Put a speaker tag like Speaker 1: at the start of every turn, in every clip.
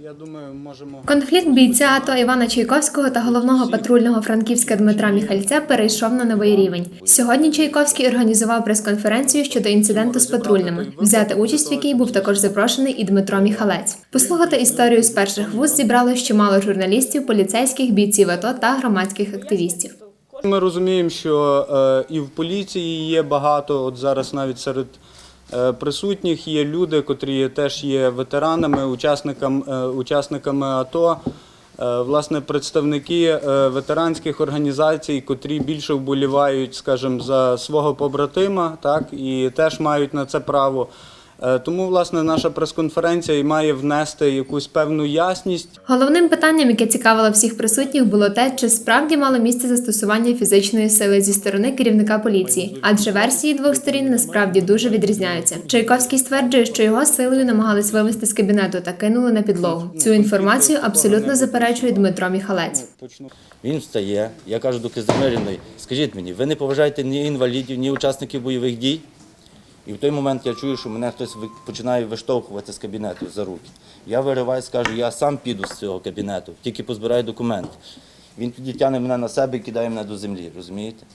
Speaker 1: Я думаю, можемо
Speaker 2: Конфлікт бійця АТО Івана Чайковського та головного патрульного Франківська Дмитра Міхальця перейшов на новий рівень. Сьогодні Чайковський організував прес-конференцію щодо інциденту з патрульними, взяти участь в якій був також запрошений і Дмитро Міхалець. Послухати історію з перших вуз зібрало чимало журналістів, поліцейських, бійців АТО та громадських активістів.
Speaker 1: Ми розуміємо, що е, і в поліції є багато. От зараз навіть серед присутніх є люди, котрі теж є ветеранами, учасникам, е, учасниками АТО. Е, Власне, представники е, ветеранських організацій, котрі більше вболівають, скажімо, за свого побратима, так і теж мають на це право. Е, Тому, власне, наша прес-конференція і має внести якусь певну ясність
Speaker 2: Головним питанням, яке цікавило всіх присутніх, було те, чи справді мало місце застосування фізичної сили зі сторони керівника поліції, адже версії двох сторін насправді дуже відрізняються. Чайковський стверджує, що його силою намагались вивести з кабінету та кинули на підлогу. Цю інформацію абсолютно заперечує Дмитро Міхалець.
Speaker 3: Він встає. Я кажу до Кизимирівної, скажіть мені, ви не поважаєте ні інвалідів, ні учасників бойових дій? І в той момент я чую, що мене хтось починає виштовхувати з кабінету за руки. Я вириваюсь, кажу, я сам піду з цього кабінету, тільки позбираю документи. Він тоді тягне мене на себе і кидає мене до землі, розумієте?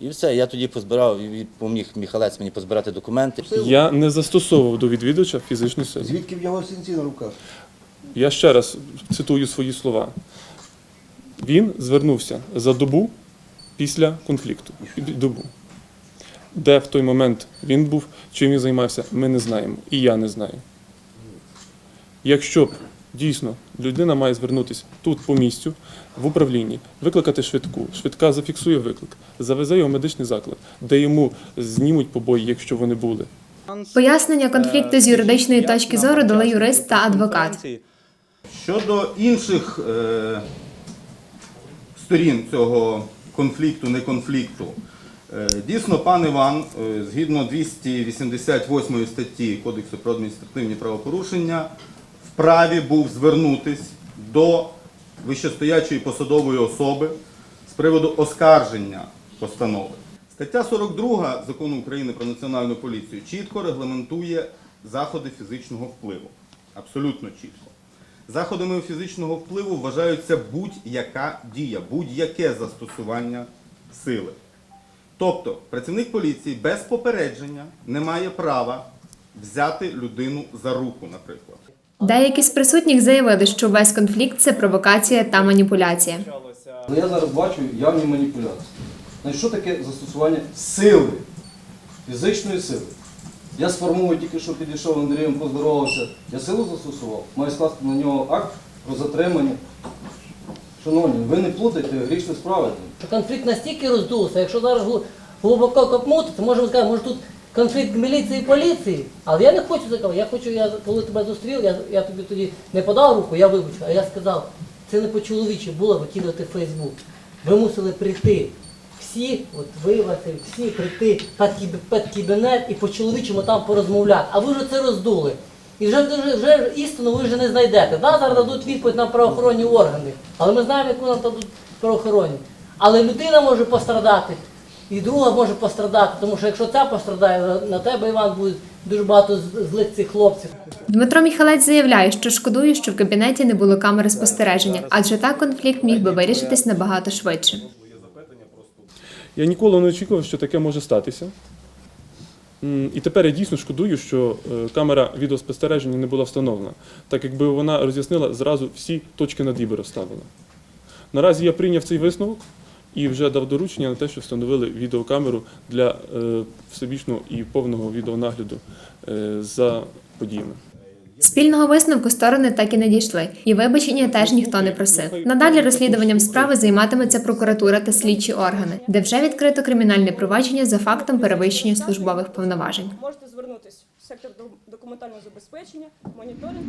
Speaker 3: І все, я тоді позбирав, і поміг Міхалець мені позбирати документи.
Speaker 4: Я не застосовував до відвідувача фізичної сили.
Speaker 5: Звідки в нього синці на руках?
Speaker 4: Я ще раз цитую свої слова. Він звернувся за добу після конфлікту. Добу. Де в той момент він був, чим він займався, ми не знаємо. І я не знаю. Якщо б дійсно людина має звернутися тут по місцю, в управлінні, викликати швидку, швидка зафіксує виклик, завезе його в медичний заклад, де йому знімуть побої, якщо вони були.
Speaker 2: Пояснення конфлікту з юридичної точки зору дали юрист та адвокат.
Speaker 6: Щодо інших е, сторін цього конфлікту, не конфлікту, е, дійсно, пан Іван, е, згідно 288 статті Кодексу про адміністративні правопорушення, вправі був звернутись до вищестоячої посадової особи з приводу оскарження постанови. Стаття 42 закону України про національну поліцію чітко регламентує заходи фізичного впливу. Абсолютно чітко. Заходами фізичного впливу вважаються будь-яка дія, будь-яке застосування сили. Тобто працівник поліції без попередження не має права взяти людину за руку, наприклад.
Speaker 2: Деякі з присутніх заявили, що весь конфлікт це провокація та маніпуляція.
Speaker 7: Але я зараз бачу явні маніпуляції. Значить, що таке застосування сили, фізичної сили? Я сформую тільки що підійшов Андрієм, поздоровався. Я силу застосував, маю скласти на нього акт про затримання. Шановні, ви не плутайте грішні справи.
Speaker 8: конфлікт настільки роздувся, якщо зараз глибоко копнути, то можемо сказати, може тут конфлікт міліції і поліції, але я не хочу такого. Я хочу, я коли тебе зустрів, я, я тобі тоді не подав руку, я вибачу, а я сказав, це не по-чоловічі було викидати Фейсбук. Ви мусили прийти. Всі, от ви, Василь, всі прийти під кабінет і по-чоловічому там порозмовляти. А ви вже це роздули. І вже, вже, вже істину ви вже не знайдете. Да, зараз дадуть відповідь нам правоохоронні органи, але ми знаємо, яку нам дадуть правоохоронні. Але людина може пострадати, і друга може пострадати, тому що якщо ця пострадає, на- на тебе, Іван, буде дуже багато злих цих хлопців.
Speaker 2: Дмитро Міхалець заявляє, що шкодує, що в кабінеті не було камери спостереження, адже так конфлікт міг би вирішитись набагато швидше.
Speaker 4: Я ніколи не очікував, що таке може статися. І тепер я дійсно шкодую, що е, камера відеоспостереження не була встановлена, так якби вона роз'яснила зразу всі точки над «і» розставила. Наразі я прийняв цей висновок і вже дав доручення на те, що встановили відеокамеру для е, всебічного і повного відеонагляду е, за подіями.
Speaker 2: Спільного висновку сторони так і не дійшли, і вибачення теж ніхто не просив. Надалі розслідуванням справи займатиметься прокуратура та слідчі органи, де вже відкрито кримінальне провадження за фактом перевищення службових повноважень.
Speaker 9: Можете звернутися в сектор документального забезпечення, моніторинг.